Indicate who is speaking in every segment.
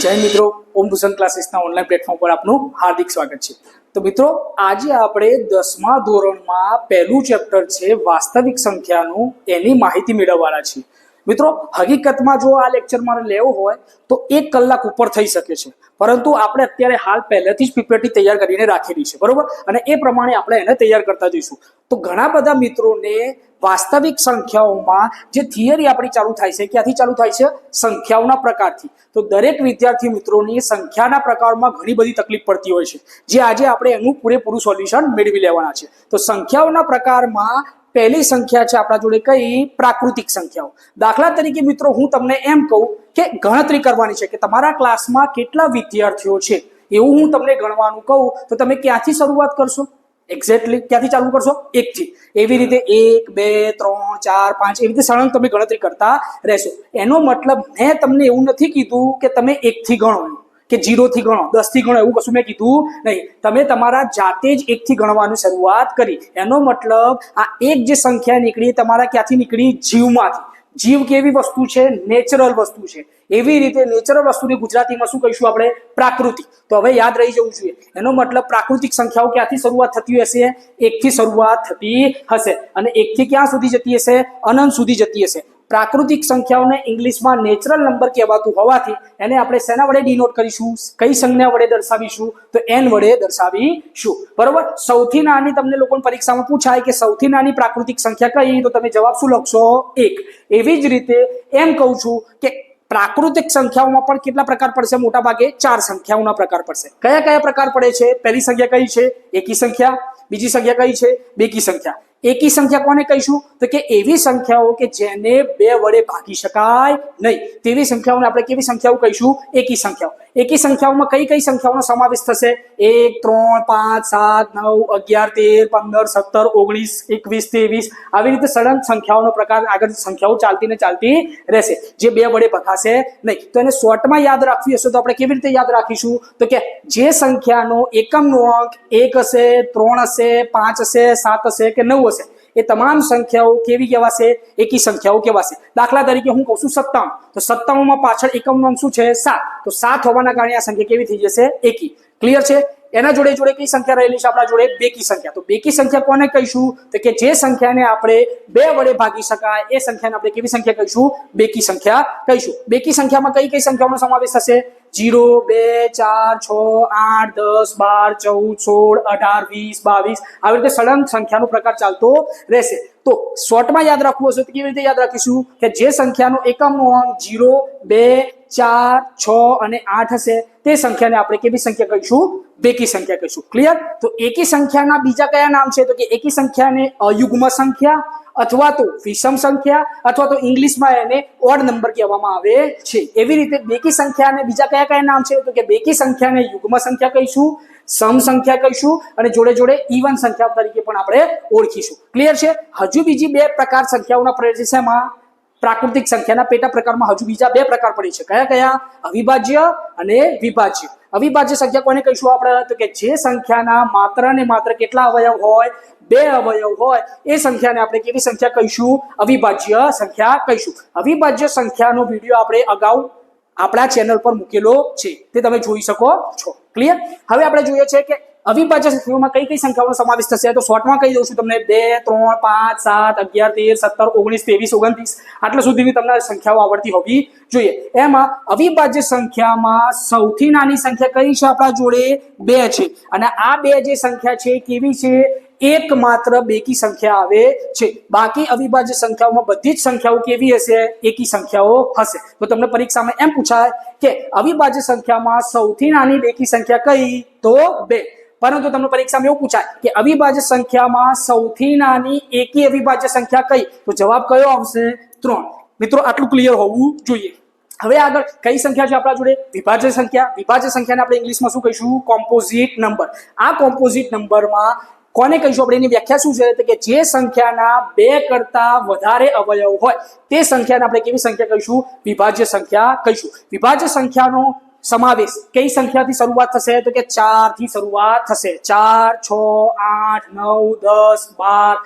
Speaker 1: જય મિત્રો, ઓમ ભૂષણ ક્લાસીસના ઓનલાઈન પ્લેટફોર્મ પર આપનું હાર્દિક સ્વાગત છે. તો મિત્રો, આજે આપણે દસમા ધોરણમાં પહેલું ચેપ્ટર છે વાસ્તવિક સંખ્યાનું એની માહિતી મેળવવાના છીએ. મિત્રો, હકીકતમાં જો આ લેક્ચર મારે લેવો હોય, તો એક કલાક ઉપર થઈ શકે છે. પરંતુ આપણે અત્યારે હાલ પહેલેથી જ પીપીટી તૈયાર કરીને રાખેલી છે, બરોબર? અને એ પ્રમાણે આપણે એને તૈયાર કરતા જઈશું. તો ઘણા બધા મિત્રોને વાસ્તવિક સંખ્યાઓમાં જે થિયરી આપણી ચાલુ થાય છે, ક્યાંથી ચાલુ થાય છે? સંખ્યાઓના પ્રકારથી. તો દરેક વિદ્યાર્થી મિત્રોની સંખ્યાના પ્રકારમાં ઘણી બધી તકલીફ પડતી હોય છે. જે આજે આપણે એનું પૂરેપૂરું સોલ્યુશન મેળવી લેવાના છે. તો સંખ્યાઓના પ્રકારમાં પહેલી સંખ્યા છે આપણા જોડે કઈ? પ્રાકૃતિક સંખ્યાઓ. દાખલા તરીકે મિત્રો હું તમને એમ કહું કે ગણતરી કરવાની છે કે તમારા ક્લાસમાં કેટલા વિદ્યાર્થીઓ છે? એવું હું તમને ગણવાનું કહું તો તમે ક્યાંથી શરૂઆત કરશો? એક્ઝેક્ટલી ક્યાંથી ચાલુ કરશો? એકથી. એવી રીતે એક, બે, ત્રણ, ચાર, પાંચ, એવી રીતે સળંગ તમે ગણતરી કરતા રહેશો. એનો મતલબ મેં તમને એવું નથી કીધું કે તમે એકથી ગણો કે જીરોથી ગણો દસથી ગણો એવું કશું મેં કીધું નહીં. તમે તમારા જાતે જ એકથી ગણવાની શરૂઆત કરી. એનો મતલબ આ એક જે સંખ્યા નીકળી તમારા ક્યાંથી નીકળી? જીવમાંથી. જીવ કેવી વસ્તુ છે? નેચરલ વસ્તુ છે. એવી રીતે નેચરલ વસ્તુની ગુજરાતીમાં શું કહીશું આપણે? પ્રાકૃતિક. તો હવે યાદ રહી જવું જોઈએ. એનો મતલબ પ્રાકૃતિક સંખ્યાઓ ક્યાંથી શરૂઆત થતી હશે? એકથી શરૂઆત થતી હશે. અને એકથી ક્યાં સુધી જતી હશે? અનંત સુધી જતી હશે. પ્રાકૃતિક સંખ્યાઓને ઇંગ્લિશમાં નેચરલ નંબર કહેવાતું હોવાથી એને આપણે શેના વડે ડિનોટ કરીશું? કઈ સંજ્ઞા વડે દર્શાવીશું? તો એન વડે દર્શાવીશું. બરોબર? સૌથી નાની તમને લોકોને પરીક્ષામાં પૂછાય કે સૌથી નાની પ્રાકૃતિક સંખ્યા કઈ? તો તમે જવાબ શું લખશો? એક. એવી જ રીતે એમ કહું છું કે પ્રાકૃતિક સંખ્યાઓમાં પણ કેટલા પ્રકાર પડશે? મોટા ભાગે ચાર સંખ્યાઓના પ્રકાર પડશે. કયા કયા પ્રકાર પડે છે? પહેલી સંખ્યા કઈ છે? એકી સંખ્યા. બીજી સંખ્યા કઈ છે? બેકી સંખ્યા. એકી સંખ્યા કોને કહીશું? તો કે એવી સંખ્યાઓ કે જેને બે વડે ભાગી શકાય નહીં. તેવી સંખ્યાઓને આપણે કેવી સંખ્યાઓ કહીશું? એકી સંખ્યાઓ. એકી સંખ્યાઓમાં કઈ કઈ સંખ્યાઓનો સમાવેશ થશે? એક, ત્રણ, પાંચ, સાત, નવ, અગિયાર, તેર, પંદર, સત્તર, ઓગણીસ, એકવીસ, ત્રેવીસ. આવી રીતે સળંગ સંખ્યાઓનો પ્રકાર આગળ સંખ્યાઓ ચાલતી ને ચાલતી રહેશે. જે બે વડે ભગાશે નહીં. તો એને શોર્ટમાં યાદ રાખવી હશે તો આપણે કેવી રીતે યાદ રાખીશું? તો કે જે સંખ્યાનો એકમનો અંક એક હશે, ત્રણ હશે, પાંચ હશે, સાત હશે કે નવ એ તમામ સંખ્યાઓ કેવી કહેવાશે? એકી સંખ્યાઓ કહેવાશે. દાખલા તરીકે હું કહું છું સત્તાણું. તો સત્તાવનમાં પાછળ એકમનો અંક શું છે? સાત. તો સાત હોવાના કારણે આ સંખ્યા કેવી થઈ જશે? એકી. ક્લિયર છે? એના જોડે જોડે કઈ સંખ્યા રહેલી છે? આપણા જોડે બેકી સંખ્યા. તો બેકી સંખ્યા કોને કહીશું? તો કે જે સંખ્યાને આપણે બે વડે ભાગી શકાય, એ સંખ્યાને આપણે કેવી સંખ્યા કહીશું? બેકી સંખ્યા કહીશું. બેકી સંખ્યામાં કઈ કઈ સંખ્યાઓનો સમાવેશ થશે? જીરો, બે, ચાર, છ, આઠ, દસ, બાર, ચૌદ, સોળ, અઢાર, વીસ, બાવીસ આવી રીતે સળંગ સંખ્યાનો પ્રકાર ચાલતો રહેશે. તો શોર્ટમાં યાદ રાખવું હશે તો કેવી રીતે યાદ રાખીશું? કે જે સંખ્યાનો એકમનો અંક જીરો, બે, ચાર, છ અને આઠ હશે, તે સંખ્યાને આપણે કેવી સંખ્યા કહીશું? બેકી સંખ્યા કહીશું. ક્લિયર તો એકી સંખ્યાના બીજા કયા નામ છે? તો કે એકી સંખ્યાને અયુગ્મ સંખ્યા અથવા તો વિષમ સંખ્યા અથવા તો ઇંગ્લિશમાં એને ઓડ નંબર કહેવામાં આવે છે. એવી રીતે બેકી સંખ્યાને બીજા કયા કયા નામ છે? તો કે બેકી સંખ્યાને યુગ્મ સંખ્યા કહીશું, સમ સંખ્યા કહીશું અને જોડે જોડે ઇવન સંખ્યા તરીકે પણ આપણે ઓળખીશું. ક્લિયર છે? હજુ બીજી બે પ્રકાર સંખ્યાઓના પ્રદેશમાં પ્રાકૃતિક સંખ્યાના પેટા પ્રકારમાં હજુ બીજા બે પ્રકાર પડે છે. કયા કયા? અવિભાજ્ય અને વિભાજ્ય. અવિભાજ્ય સંખ્યા કોને કહીશું આપણે? તો કે જે સંખ્યાના માત્ર ને માત્ર કેટલા અવયવ હોય? બે અવયવ હોય. એ સંખ્યાને આપણે કેવી સંખ્યા કહીશું? અવિભાજ્ય સંખ્યા કહીશું. અવિભાજ્ય સંખ્યાનો વીડિયો આપણે અગાઉ આપણા ચેનલ પર મૂકેલો છે. તે તમે જોઈ શકો છો. ક્લિયર હવે આપણે જોઈએ છે કે અવિભાજ્ય સંખ્યાઓમાં કઈ કઈ સંખ્યાઓનો સમાવેશ થશે? તો શોર્ટમાં કહી દઉં છું તમને. બે, ત્રણ, પાંચ, સાત, અગિયાર, તેર, સત્તર, ઓગણીસ, ત્રેવીસ, ઓગણત્રીસ. આટલા સુધીની તમને સંખ્યાઓ આવડતી હોવી જોઈએ. એમાં અવિભાજ્ય સંખ્યામાં સૌથી નાની સંખ્યા કઈ છે આપણા જોડે? બે છે. અને આ બે જે સંખ્યા છે કેવી છે? એક માત્ર બેકી સંખ્યા આવે છે. બાકી અવિભાજ્ય સંખ્યાઓમાં બધી જ સંખ્યાઓ કેવી હશે? એકી સંખ્યાઓ હશે. તો તમને પરીક્ષામાં એમ પૂછાય કે અવિભાજ્ય સંખ્યામાં સૌથી નાની બેકી સંખ્યા કઈ? તો બે. પરંતુ તમને પરીક્ષામાં એવું પૂછાય કે અવિભાજ્ય સંખ્યામાં સૌથી નાની એકી અવિભાજ્ય સંખ્યા કઈ? તો જવાબ કયો આવશે? ત્રણ. મિત્રો, આટલું ક્લિયર હોવું જોઈએ. હવે આગળ કઈ સંખ્યા છે આપણા જોડે? વિભાજ્ય સંખ્યા. વિભાજ્ય સંખ્યાને આપણે ઇંગ્લિશમાં શું કહીશું? કોમ્પોઝિટ નંબર આ કોમ્પોઝિટ નંબરમાં કોને કહીશું આપણે? એની વ્યાખ્યા શું છે? કે જે સંખ્યાના બે કરતા વધારે અવયવ હોય, તે સંખ્યાને આપણે કેવી સંખ્યા કહીશું? વિભાજ્ય સંખ્યા કહીશું. વિભાજ્ય સંખ્યાનો સમાવેશ કઈ સંખ્યાથી શરૂઆત થશે? તો કે ચારથી શરૂઆત થશે. ચાર, છ, આઠ, નવ, દસ, બાર,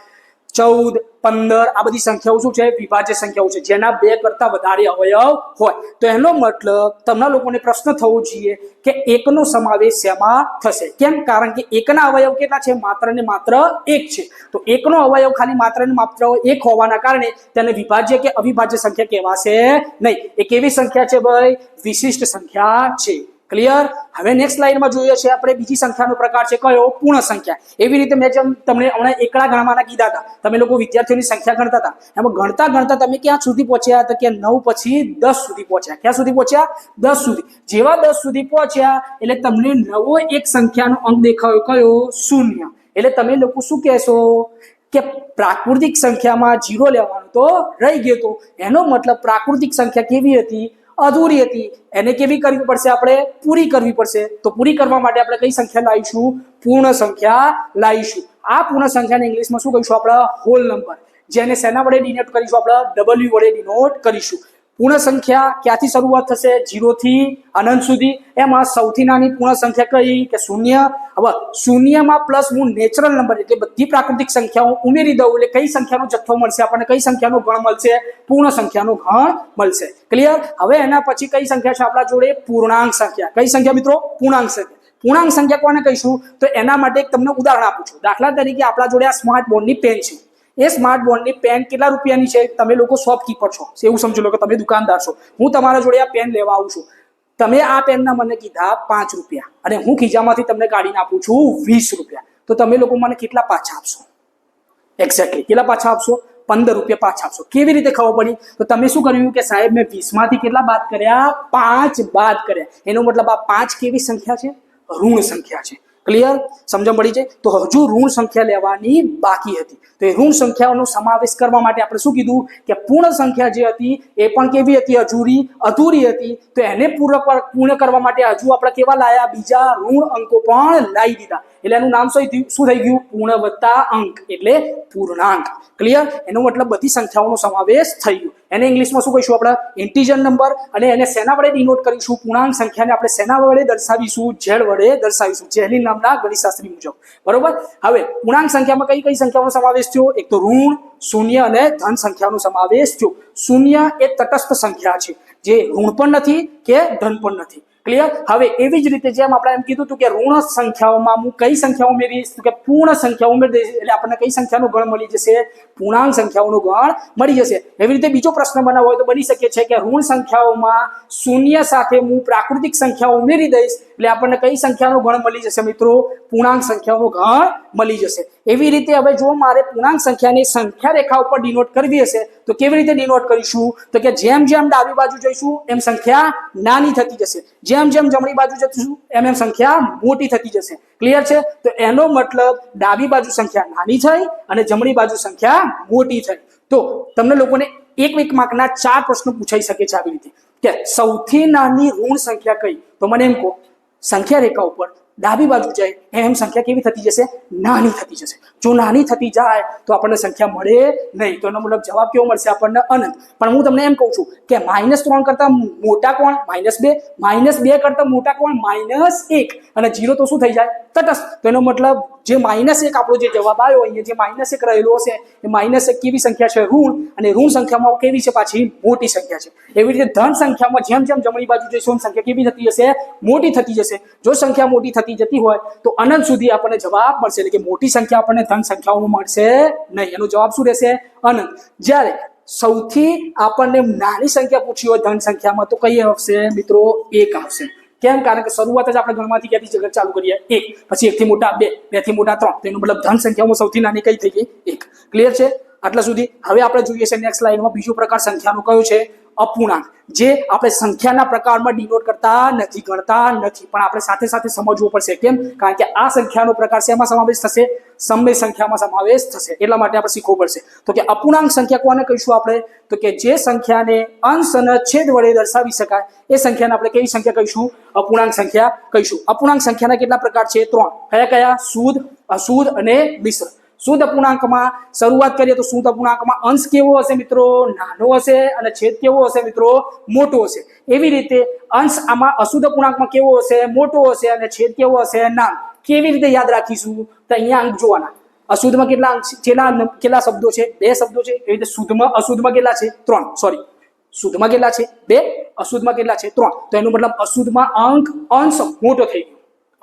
Speaker 1: ચૌદ પંદર, આ બધી સંખ્યાઓ શું છે? વિભાજ્ય સંખ્યાઓ છે. જેના બે કરતા વધારે અવયવ હોય. તો એનો મતલબ તમને લોકોને પ્રશ્ન થવો જોઈએ કે એકનો સમાવેશ શેમાં થશે? કેમ? કારણ કે એકના અવયવ કેટલા છે? માત્ર ને માત્ર એક છે. તો એકનો અવયવ ખાલી માત્ર ને માત્ર એક હોવાના કારણે તેને વિભાજ્ય કે અવિભાજ્ય સંખ્યા કહેવાશે નહીં. એ કેવી સંખ્યા છે ભાઈ? વિશિષ્ટ સંખ્યા છે. ક્લિયર હવે નેક્સ્ટ લાઈનમાં જોઈએ છે આપણે બીજી સંખ્યાનો પ્રકાર છે કયો? પૂર્ણ સંખ્યા. એવી રીતે મેં જેમ તમને હમણાં એકડા ગણવાના કીધા હતા. તમે લોકો વિદ્યાર્થીઓની સંખ્યા ગણતા હતા. એમાં ગણતા ગણતા તમે ક્યાં સુધી પહોંચ્યા હતા? કે નવ પછી દસ સુધી પહોંચ્યા. ક્યાં સુધી પહોંચ્યા? દસ સુધી. જેવા દસ સુધી પહોંચ્યા, એટલે તમને નવો એક સંખ્યાનો અંક દેખાયો. કયો? શૂન્ય. એટલે તમે લોકો શું કહેશો? કે પ્રાકૃતિક સંખ્યામાં જીરો લેવાનું તો રહી ગયો તો એનો મતલબ પ્રાકૃતિક સંખ્યા કેવી હતી? અધૂરી હતી. એને કેવી કરવી પડશે આપણે? પૂરી કરવી પડશે. તો પૂરી કરવા માટે આપણે કઈ સંખ્યા લાવીશું? પૂર્ણ સંખ્યા લાવીશું. આ પૂર્ણ સંખ્યાને ઇંગ્લિશમાં શું કહીશું આપણે? હોલ નંબર જેને શેના વડે ડિનોટ કરીશું આપણે? ડબલ્યુ વડે ડિનોટ કરીશું. પૂર્ણ સંખ્યા ક્યાંથી શરૂઆત થશે? જીરો થી અનંત સુધી. એમાં સૌથી નાની પૂર્ણ સંખ્યા કઈ? કે શૂન્ય? હવે શૂન્યમાં પ્લસ હું નેચરલ નંબર એટલે બધી પ્રાકૃતિક સંખ્યાઓ ઉમેરી દઉં એટલે કઈ સંખ્યાનો જથ્થો મળશે? આપણને કઈ સંખ્યાનો ગણ મળશે? પૂર્ણ સંખ્યાનો ગણ મળશે. ક્લિયર હવે એના પછી કઈ સંખ્યા છે આપણા જોડે? પૂર્ણાંક સંખ્યા. કઈ સંખ્યા મિત્રો? પૂર્ણાંક સંખ્યા. પૂર્ણાંક સંખ્યા કોને કહીશું? તો એના માટે એક તમને ઉદાહરણ આપું છું. દાખલા તરીકે આપણા જોડે આ સ્માર્ટ બોર્ડની પેન છે. એ સ્માર્ટ બોર્ડની પેન કેટલા રૂપિયાની છે? તમે લોકો શોપકીપર છો. એવું સમજી લો કે તમે દુકાનદાર છો. હું તમારા જોડે આ પેન લેવા આવું છું. તમે આ પેનના મને કીધા પાંચ રૂપિયા. અને હું ખીજામાંથી તમને કાઢીને આપું છું વીસ રૂપિયા. તો તમે લોકો મને કેટલા પાછા આપશો? એક્ઝેક્ટલી કેટલા પાછા આપશો? પંદર રૂપિયા પાછા આપશો. કેવી રીતે ખબર પડી? તો તમે શું કર્યું કે સાહેબ, મેં વીસમાંથી કેટલા બાદ કર્યા? પાંચ બાદ કર્યા. એનો મતલબ આ પાંચ કેવી સંખ્યા છે? ઋણ સંખ્યા છે. ક્લિયર સમજણ પડી જાય? તો હજુ ઋણ સંખ્યા લેવાની બાકી હતી. તો એ ઋણ સંખ્યાઓનો સમાવેશ કરવા માટે આપણે શું કીધું? કે પૂર્ણ સંખ્યા જે હતી, એ પણ કેવી હતી? અધૂરી અધૂરી હતી. તો એને પૂર્ણ પૂર્ણ કરવા માટે હજુ આપણે કેવા લાયા? બીજા ઋણ અંકો પણ લાવી દીધા. એટલે એનું નામ શું શું થઈ ગયું? પૂર્ણ વત્તા અંક, એટલે પૂર્ણાંક. ક્લિયર એનો મતલબ બધી સંખ્યાઓનો સમાવેશ થઈ ગયો. એને ઇંગ્લિશમાં શું કહીશું આપણે? ઇન્ટીજર નંબર અને એને શેના વડે ડિનોટ કરીશું. પૂર્ણાંક સંખ્યાને આપણે શેના વડે દર્શાવીશું ઝેડ વડે દર્શાવીશું. જેલી નામના ગણિતશાસ્ત્રી મુજબ. બરોબર? હવે પૂર્ણાંક સંખ્યામાં કઈ કઈ સંખ્યાનો સમાવેશ થયો? એક તો ઋણ, શૂન્ય અને ધન સંખ્યાનો સમાવેશ થયો. શૂન્ય એ તટસ્થ સંખ્યા છે. જે ઋણ પણ નથી કે ધન પણ નથી. ક્લિયર હવે એવી જ રીતે જેમ આપણે એમ કીધું હતું કે ઋણ સંખ્યાઓમાં હું કઈ સંખ્યા ઉમેરીશ? કે પૂર્ણ સંખ્યા ઉમેરી દઈશ. એટલે આપણને કઈ સંખ્યાનો ગણ મળી જશે? પૂર્ણાંક સંખ્યાઓનો ગણ મળી જશે. એવી રીતે બીજો પ્રશ્ન બનાવવો હોય તો બની શકે છે કે ઋણ સંખ્યાઓમાં શૂન્ય સાથે હું પ્રાકૃતિક સંખ્યાઓ ઉમેરી દઈશ. એટલે આપણને કઈ સંખ્યાનો ગણ મળી જશે મિત્રો? પૂર્ણાંક સંખ્યાનો ગણ મળી જશે. એવી રીતે હવે જો મારે પૂર્ણાંક સંખ્યાની સંખ્યા રેખા ઉપર ડિનોટ કરવી હશે, તો કેવી રીતે ડિનોટ કરીશું? તો કે જેમ જેમ ડાબી બાજુ જઈશું, એમ સંખ્યા નાની થતી જશે. જેમ જેમ જમણી બાજુ જઈશું એમ એમ સંખ્યા મોટી થતી જશે. ક્લિયર છે? તો એનો મતલબ ડાબી બાજુ સંખ્યા નાની થઈ અને જમણી બાજુ સંખ્યા મોટી થઈ. તો તમને લોકોને એક એક માર્કના ચાર પ્રશ્નો પૂછાઈ શકે છે આવી રીતે. કે સૌથી નાની ઋણ સંખ્યા કઈ? તો મને એમ કહો સંખ્યા રેખા ઉપર ડાબી બાજુ જાય, એમ સંખ્યા કેવી થતી જશે? નાની થતી જશે. જો નાની થતી જાય, તો આપણને સંખ્યા મળે નહીં. તો એનો મતલબ જવાબ કેવો મળશે આપણને? અનંત. પણ હું તમને એમ કહું છું કે માઇનસ ત્રણ કરતા મોટા કોણ? માઇનસ બે. માઇનસ બે કરતા મોટા કોણ? માઇનસ એક. અને જીરો તો શું થઈ જાય? તટસ્થ. તો એનો મતલબ જે માઇનસ એક આપણો જે જવાબ આવ્યો, અહીંયા જે માઇનસ એક રહેલો હશે, એ માઇનસ એક કેવી સંખ્યા છે? ઋણ. અને ઋણ સંખ્યામાં કેવી છે પાછી? મોટી સંખ્યા છે. એવી રીતે ધન સંખ્યામાં જેમ જેમ જમણી બાજુ જઈશું સંખ્યા કેવી થતી જશે? મોટી થતી જશે. જો સંખ્યા મોટી થતી જતી હોય, તો અનંત સુધી આપણને જવાબ મળશે. એટલે કે મોટી સંખ્યા આપણને ધન સંખ્યાઓમાં મળશે નહીં. એનો જવાબ શું રહેશે? અનંત. જ્યારે સૌથી આપણને નાની સંખ્યા પૂછી હોય ધન સંખ્યામાં, તો કઈ આવશે મિત્રો? એક આવશે. કેમ? કારણ કે શરૂઆત જ આપણે ગણમાંથી ક્યાંથી ચાલુ કરીએ. એક. પછી એકથી મોટા બે. બેથી મોટા ત્રણ. તેનો મતલબ ધન સંખ્યામાં સૌથી નાની કઈ થઈ ગઈ? એક. ક્લિયર છે? આટલા સુધી. હવે આપણે જોઈએ છે નેક્સ્ટ લાઈનમાં બીજો પ્રકાર સંખ્યાનો કયો છે? અપૂર્ણાંક, જે આપણે સંખ્યાના પ્રકારમાં ડિનોટ કરતા નથી, ગણતા નથી. પણ આપણે સાથે સાથે સમજવું પડશે, કેમ? કારણ કે આ સંખ્યાનો પ્રકાર શેમાં સમાવેશ થશે? સમય સંખ્યામાં સમાવેશ થશે. એટલા માટે આપણે શીખવું પડશે. તો કે અપૂર્ણાંક સંખ્યા કોને કહીશું આપણે? તો કે જે સંખ્યાને અંશ અને છેદ વડે દર્શાવી શકાય, એ સંખ્યાને આપણે કેવી સંખ્યા કહીશું? અપૂર્ણાંક સંખ્યા કહીશું. અપૂર્ણાંક સંખ્યાના કેટલા પ્રકાર છે? ત્રણ. કયા કયા? શુદ્ધ અશુદ્ધ અને મિશ્ર. શુદ્ધ અપૂર્ણાંકમાં શરૂઆત કરીએ તો શુદ્ધ અપૂર્ણાંકમાં અંશ કેવો હશે મિત્રો? નાનો હશે અને છેદ કેવો હશે મિત્રો? મોટો હશે. એવી રીતે અંશ આમાં અશુદ્ધ અપૂર્ણાંકમાં કેવો હશે? મોટો હશે અને છેદ કેવો હશે? નાનો. કેવી રીતે યાદ રાખીશું? તો અહીંયા અંક જોવાના. અશુદ્ધમાં કેટલા અંક? કેટલા કેટલા શબ્દો છે? બે શબ્દો છે? એવી રીતે શુદ્ધમાં અશુદ્ધમાં કેટલા છે? ત્રણ. સોરી શુદ્ધમાં કેટલા છે? બે. અશુદ્ધમાં કેટલા છે? ત્રણ. તો એનો મતલબ અશુદ્ધમાં અંક, અંશ મોટો થઈ ગયો.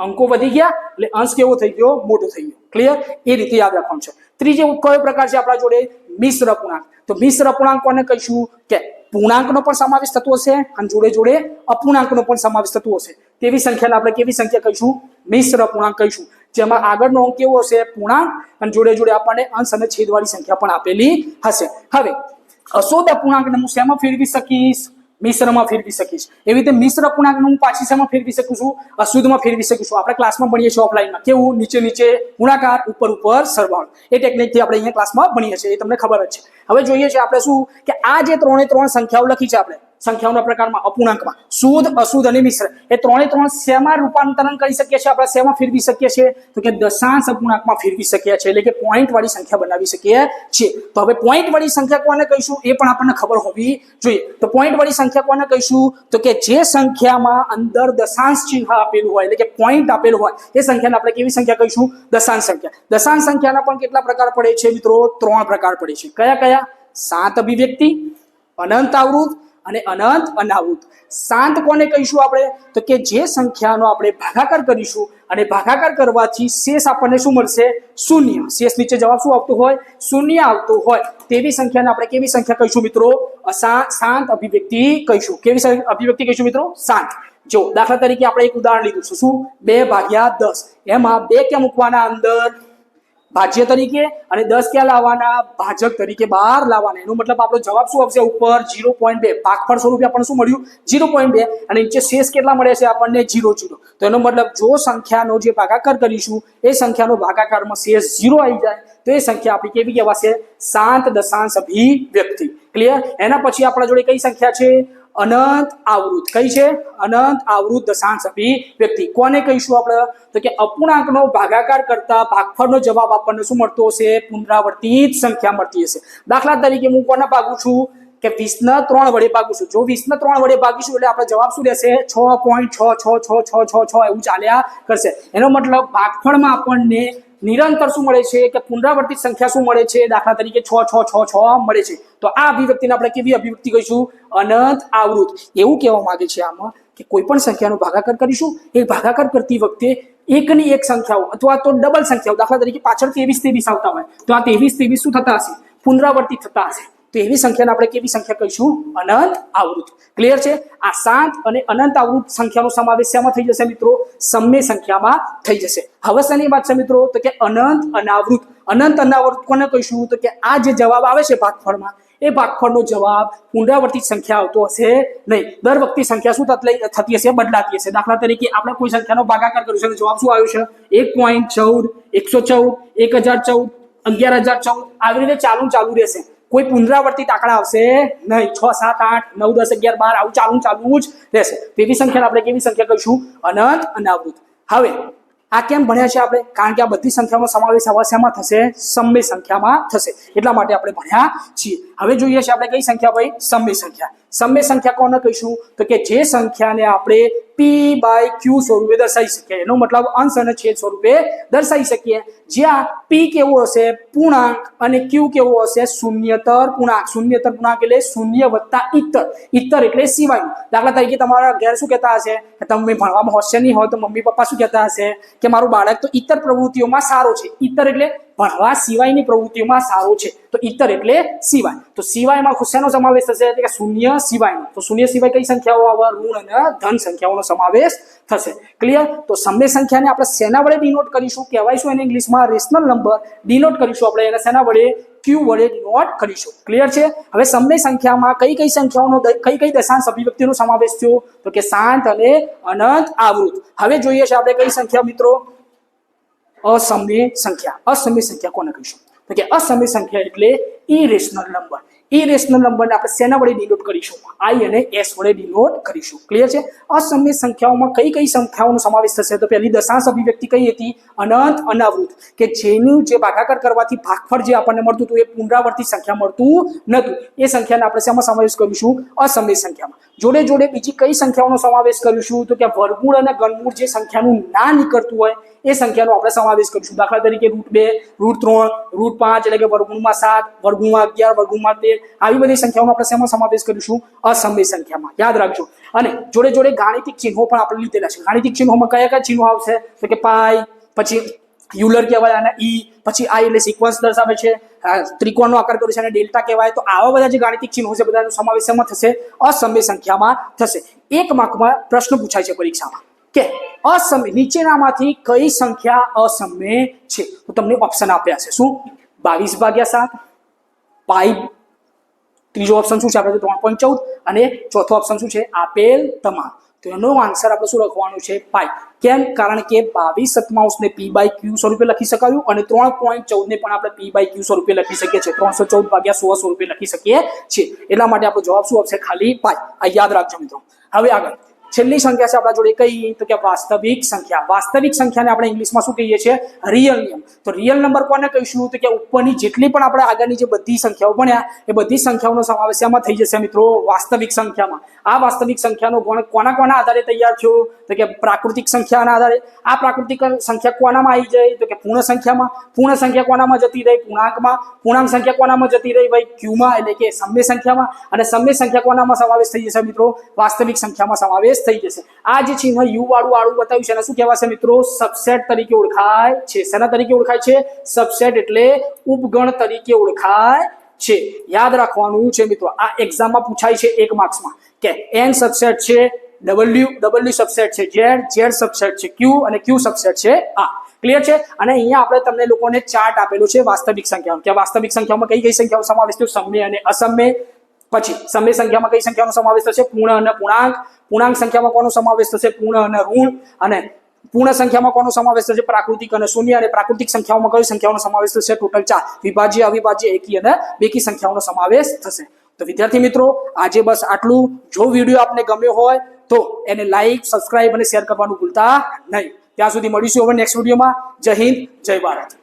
Speaker 1: અંકો વધી ગયા એટલે અંશ કેવો થઈ ગયો? મોટો થઈ ગયો. ક્લિયર એ રીતે યાદ રાખવાનું છે. ત્રીજો કયો પ્રકાર છે આપણા જોડે? મિશ્ર પૂર્ણાંક. તો મિશ્ર પૂર્ણાંક કોને કહીશું? કે પૂર્ણાંકનો પણ સમાવેશ થતો હશે અને જોડે જોડે અપૂર્ણાંકનો પણ સમાવેશ થતો હશે. તેવી સંખ્યાને આપણે કેવી સંખ્યા કહીશું? મિશ્ર પૂર્ણાંક કહીશું. જેમાં આગળનો અંક કેવો હશે? પૂર્ણાંક. અને જોડે જોડે આપણને અંશ અને છેદવાળી સંખ્યા પણ આપેલી હશે. હવે, અશોધ અપૂર્ણાંકને હું શેમાં ફેરવી શકીશ? મિશ્રમાં ફેરવી શકીશ. એવી રીતે મિશ્ર પૂર્ણાંકને હું પાછી શેમાં ફેરવી શકું છું? અશુદ્ધમાં ફેરવી શકું છું. આપણે ક્લાસમાં ભણીએ છીએ ઓફલાઈનમાં કેવું? નીચે નીચે ગુણાકાર, ઉપર ઉપર સરવાળ એ ટેકનિકથી આપણે અહીંયા ક્લાસમાં ભણીએ છીએ. એ તમને ખબર જ છે. હવે જોઈએ છે આપણે શું? કે આ જે ત્રણે ત્રણ સંખ્યાઓ લખી છે આપણે સંખ્યાઓના પ્રકારમાં અપૂર્ણાંકમાં. શુદ્ધ, અશુદ્ધ અને મિશ્ર. એ ત્રણે ત્રણ શેમાં રૂપાંતરણ કરી શકીએ છીએ? આપણે શેમાં ફેરવી શકીએ છીએ? તો કે દશાંશ અપૂર્ણાંકમાં ફેરવી શકીએ છીએ. એટલે કે પોઈન્ટ વાળી સંખ્યા બનાવી શકીએ છીએ. તો હવે પોઈન્ટ વાળી સંખ્યા કોને કહીશું? એ પણ આપણને ખબર હોવી જોઈએ. તો પોઈન્ટ વાળી સંખ્યા કોને કહીશું? તો કે જે સંખ્યામાં અંદર દશાંશ ચિહ્ન આપેલું હોય, એટલે કે પોઈન્ટ આપેલું હોય, એ સંખ્યાને આપણે કેવી સંખ્યા કહીશું? દશાંશ સંખ્યા. દશાંશ સંખ્યાના પણ કેટલા પ્રકાર પડે છે મિત્રો? ત્રણ પ્રકાર પડે છે. કયા કયા? સાત અભિવ્યક્તિ, અનંત આવૃત અને અનંત અનાવૃત શાંત કોને કહીશું આપણે? તો કે જે સંખ્યાનો આપણે ભાગાકાર કરીશું અને ભાગાકાર કરવાથી શેષ આપણને શું મળશે? શૂન્ય. શેષ નીચે જવાબ શું આવતું હોય? શૂન્ય આવતું હોય. તેવી સંખ્યાને આપણે કેવી સંખ્યા કહીશું મિત્રો? શાંત અભિવ્યક્તિ કહીશું. કેવી અભિવ્યક્તિ કહીશું મિત્રો? શાંત. જો દાખલા તરીકે આપણે એક ઉદાહરણ લીધું છે. શું? બે ભાગ્યા દસ. એમાં બે ક્યાં મૂકવાના? અંદર ભાજ્ય તરીકે અને દસ ક્યાં લાવવાના? ભાજક તરીકે બહાર લાવવાના. એનો મતલબ આપણો જવાબ શું આવશે? ઉપર જીરો પોઈન્ટ બે. ભાગફળ સ્વરૂપે આપણને શું મળ્યું? ઝીરો પોઈન્ટ બે. અને નીચે શેષ કેટલા મળે છે? આપણને ઝીરો જીરો તો એનો મતલબ જો સંખ્યાનો જે ભાગાકાર કરીશું, એ સંખ્યાનો ભાગાકારમાં શેષ ઝીરો આવી જાય, તો એ સંખ્યા આપણી કેવી કહેવાશે? શાંત દશાંશ અભિવ્યક્તિ. ક્લિયર એના પછી આપણા જોડે કઈ સંખ્યા છે? અનંત આવૃત. કઈ છે? અનંત આવૃત દશાંશ અભિવ્યક્તિ કોને કહીશું આપણે? તો કે અપૂર્ણાંકનો ભાગાકાર કરતા ભાગફળનો જવાબ આપણને શું મળતો હશે? પુનરાવર્તિત સંખ્યા મળતી હશે. દાખલા તરીકે હું કોને ભાગું છું? કે વીસના ત્રણ વડે ભાગીશું. જો વીસના ત્રણ વડે ભાગીશું એટલે આપણે જવાબ શું રહેશે? છ પોઈન્ટ છ છ છ છ છ છ એવું ચાલ્યા કરશે. એનો મતલબ ભાગફળમાં આપણને નિરંતર શું મળે છે કે પુનરાવર્તિત સંખ્યા શું મળે છે? દાખલા તરીકે છ છ છ છ મળે છે. તો આ અભિવ્યક્તિને આપણે કેવી અભિવ્યક્તિ કહીશું? અનંત આવૃત. એવું કહેવા માંગે છે આમાં કે કોઈ પણ સંખ્યાનો ભાગાકાર કરીશું. એ ભાગાકાર કરતી વખતે એકની એક સંખ્યાઓ અથવા તો ડબલ સંખ્યાઓ. દાખલા તરીકે પાછળ ત્રેવીસ ત્રેવીસ આવતા હોય. તો આ ત્રેવીસ ત્રેવીસ શું થતા હશે? પુનરાવર્તિત થતા હશે. તો એવી સંખ્યાને આપણે કેવી સંખ્યા કહીશું? અનંત આવૃત. ક્લિયર છે? આ સાત અને અનંત આવૃત સંખ્યાનો સમાવેશ શેમાં થઈ જશે મિત્રો? સમય સંખ્યામાં થઈ જશે. હવે શેની વાત છે મિત્રો? તો કે અનંત અનાવૃત. અનંત અનાવૃત કોને કહીશું? તો કે આ જે જવાબ આવે છે ભાગફળમાં, એ ભાગફળનો જવાબ પુનરાવર્તિત સંખ્યા આવતો હશે નહીં. દર વખતે સંખ્યા શું થતી હશે? બદલાતી હશે. દાખલા તરીકે આપણે કોઈ સંખ્યાનો ભાગાકાર કર્યો છે જવાબ શું આવ્યો છે? એક પોઈન્ટ ચૌદ, એકસો ચૌદ, એક હજાર ચૌદ, અગિયાર હજાર ચૌદ. આવી રીતે ચાલુ ચાલુ રહેશે. કોઈ પુનરાવર્તિત આંકડા આવશે નહીં. છ, સાત, આઠ, નવ, દસ, અગિયાર, બાર, આવું ચાલુ ચાલુ જ રહેશે. તેવી સંખ્યાને આપણે કેવી સંખ્યા કહીશું? અનંત, અનાવૃત. હવે, આ કેમ ભણ્યા છે આપણે? કારણ કે આ બધી સંખ્યાનો સમાવેશ આવા શેમાં થશે? સમય સંખ્યામાં થશે. એટલા માટે આપણે ભણ્યા છીએ. હવે જોઈએ છે આપણે કઈ સંખ્યા ભાઈ? સમય સંખ્યા. સમય સંખ્યા કોને કહીશું? તો કે જે સંખ્યાને આપણે પી બાય ક્યુ સ્વરૂપે દર્શાવી શકીએ. એનો મતલબ અંશ અને છેદ સ્વરૂપે દર્શાવી શકીએ. જ્યાં પી કેવો હશે? પૂર્ણાંક અને ક્યુ કેવો હશે? શૂન્યતર પૂર્ણાંક. શૂન્યતર પૂર્ણાંક એટલે શૂન્ય વત્તા ઇત્તર ઇત્તર એટલે સિવાય. દાખલા તરીકે તમારા ઘેર શું કહેતા હશે? કે તમે ભણવામાં હોશિયાર નહીં હોય તો મમ્મી પપ્પા શું કહેતા હશે? કે મારું બાળક તો ઇત્તર પ્રવૃત્તિઓમાં સારો છે. ઇત્તર એટલે ભણવા સિવાયની પ્રવૃત્તિઓમાં સારો છે. તો ઇતર એટલે સિવાય. તો સિવાયમાં શેનો સમાવેશ થશે કે શૂન્ય સિવાયનો. તો શૂન્ય સિવાય કઈ સંખ્યાઓ આવે? ઋણ અને ધન સંખ્યાઓનો સમાવેશ થશે. ક્લિયર તો સમય સંખ્યાને આપણે શેના વડે ડિનોટ કરીશું? કહેવાયશું એને ઇંગ્લિશમાં રેશનલ નંબર ડિનોટ કરીશું આપણે એને શેના વડે? ક્યુ વડે ડિનોટ કરીશું. ક્લિયર છે? હવે સમય સંખ્યામાં કઈ કઈ સંખ્યાઓનો કઈ કઈ દશાંશ અભિવ્યક્તિનો સમાવેશ થયો? તો કે શાંત અને અનંત આવૃત હવે જોઈએ છે આપણે કઈ સંખ્યા મિત્રો? અસમય સંખ્યા અસમય સંખ્યા કોને કહીશું તો કે અસમય સંખ્યા એટલે ઇરેશનલ નંબર ઇરેશનલ નંબરને આપણે શેના વડે ડિનોટ કરીશું? આઈ અને એસ વડે ડિનોટ કરીશું. ક્લિયર છે? અસમય સંખ્યાઓમાં કઈ કઈ સંખ્યાઓનો સમાવેશ થશે? તો પહેલી દશાંશ અભિવ્યક્તિ કઈ હતી? અનંત, અનાવૃત. કે જેનું જે ભાગાકાર કરવાથી ભાગફળ જે આપણને મળતું હતું એ પુનરાવર્તિત સંખ્યા મળતું નહોતું. એ સંખ્યાને આપણે શેમાં સમાવેશ કરીશું? અસમય સંખ્યામાં. જોડે જોડે બીજી કઈ સંખ્યાઓનો સમાવેશ કરીશું? તો કે વર્ગમૂળ અને ગણમૂળ જે સંખ્યાનું ના નીકળતું હોય, એ સંખ્યાનો આપણે સમાવેશ કરીશું. દાખલા તરીકે રૂટ બે, રૂટ ત્રણ, રૂટ પાંચ એટલે કે વર્ગુણમાં સાત વર્ગુણમાં અગિયાર વર્ગુણમાં તેર. આવી બધી સંખ્યાઓમાં આપણે શેમાં સમાવેશ કરીશું? અસમય સંખ્યામાં. યાદ રાખજો. અને જોડે જોડે ગાણિતિક ચિહ્નો પણ આપણે લીધેલા છે. ગાણિતિક ચિહ્નોમાં કયા કયા ચિહ્નો આવશે? તો કે પાઈ, પછી યુલર કહેવાય અને ઈ, પછી આ એટલે સિક્વન્સ દર્શાવે છે. ત્રિકોણનો આકાર કર્યો છે અને ડેલ્ટા કહેવાય. તો આવા બધા જે ગાણિતિક ચિહ્નો છે, બધાનો સમાવેશ શેમાં થશે? અસમય સંખ્યામાં થશે. એક માર્કમાં પ્રશ્ન પૂછાય છે પરીક્ષામાં કે અસમય, નીચેનામાંથી કઈ સંખ્યા અસમય છે? તો તમને ઓપ્શન આપ્યા છે. શું? બાવીસ ભાગ્યા સાત, પાઈ ત્રીજો ઓપ્શન શું છે? આપણે ત્રણ પોઈન્ટ ચૌદ અને ચોથો ઓપ્શન શું છે? આપેલ તમામ. તો એનો આન્સર આપણે શું લખવાનું છે? પાઈ કેમ? કારણ કે બાવીસ સતમાઉસને પી બાય ક્યુ સ્વરૂપે લખી શકાયું અને ત્રણ પોઈન્ટ ચૌદને પણ આપણે પી બાય ક્યુ સ્વરૂપે લખી શકીએ છીએ. ત્રણસો ચૌદ ભાગ્યા સો સ્વરૂપે લખી શકીએ છીએ. એટલા માટે આપણો જવાબ શું આવશે? ખાલી પાઈ આ યાદ રાખજો મિત્રો. હવે આગળ. છેલ્લી સંખ્યા છે આપણા જોડે કઈ? તો કે વાસ્તવિક સંખ્યા. વાસ્તવિક સંખ્યાને આપણે ઇંગ્લિશમાં શું કહીએ છીએ? રિયલ નિયમ તો રિયલ નંબર કોને કહીશું? તો કે ઉપરની જેટલી પણ આપણે આગળની જે બધી સંખ્યાઓ ભણ્યા, એ બધી સંખ્યાઓનો સમાવેશ એમાં થઈ જશે મિત્રો? વાસ્તવિક સંખ્યામાં. આ વાસ્તવિક સંખ્યાનો ગણ કોના કોના આધારે તૈયાર થયો? તો કે પ્રાકૃતિક સંખ્યાના આધારે. આ પ્રાકૃતિક સંખ્યા કોનામાં આવી જાય? તો કે પૂર્ણ સંખ્યામાં. પૂર્ણ સંખ્યા કોનામાં જતી રહી? પૂર્ણાંકમાં. પૂર્ણાંક સંખ્યા કોનામાં જતી રહી? ભાઈ, ક્યુમાં, એટલે કે સમય સંખ્યામાં. અને સમય સંખ્યા કોનામાં સમાવેશ થઈ જશે મિત્રો? વાસ્તવિક સંખ્યામાં સમાવેશ થઈ જશે. આ જે ચિહ્ન યુ વાળું આડું બતાવ્યું છે. એને શું કહેવાશે મિત્રો? સબસેટ તરીકે ઓળખાય છે. શેના તરીકે ઓળખાય છે? સબસેટ એટલે ઉપગણ તરીકે ઓળખાય છે. યાદ રાખવાનું છે મિત્રો, આ એક્ઝામમાં પૂછાય છે એક માર્ક્સમાં કે એન સબસેટ છે ડબલ્યુ ડબલ્યુ સબસેટ છે ઝેડ ઝેડ સબસેટ છે ક્યુ અને ક્યુ સબસેટ છે આ ક્લિયર છે? અને અહીંયા આપણે તમને લોકોને ચાર્ટ આપેલો છે વાસ્તવિક સંખ્યાઓ. કે વાસ્તવિક સંખ્યાઓમાં કઈ કઈ સંખ્યાઓ સમાવેશ થયો? સમય અને અસમય. પછી સમય સંખ્યામાં કઈ સંખ્યાનો સમાવેશ થશે? પૂર્ણ અને પૂર્ણાંક. પૂર્ણાંક સંખ્યામાં કોનો સમાવેશ થશે? પૂર્ણ અને ઋણ. અને પૂર્ણ સંખ્યામાં કોનો સમાવેશ થશે? પ્રાકૃતિક અને શૂન્ય. અને પ્રાકૃતિક સંખ્યાઓમાં કઈ સંખ્યાઓનો સમાવેશ થશે? ટોટલ ચાર. વિભાજ્ય, અવિભાજ્ય, એકી અને બેકી સંખ્યાઓનો સમાવેશ થશે. તો વિદ્યાર્થી મિત્રો, આજે બસ આટલું. જો વીડિયો આપને ગમ્યો હોય, તો એને લાઈક સબસ્ક્રાઇબ અને શેર કરવાનું ભૂલતા નહીં. ત્યાં સુધી મળીશું હવે નેક્સ્ટ વિડીયોમાં જય હિન્દ, જય ભારત.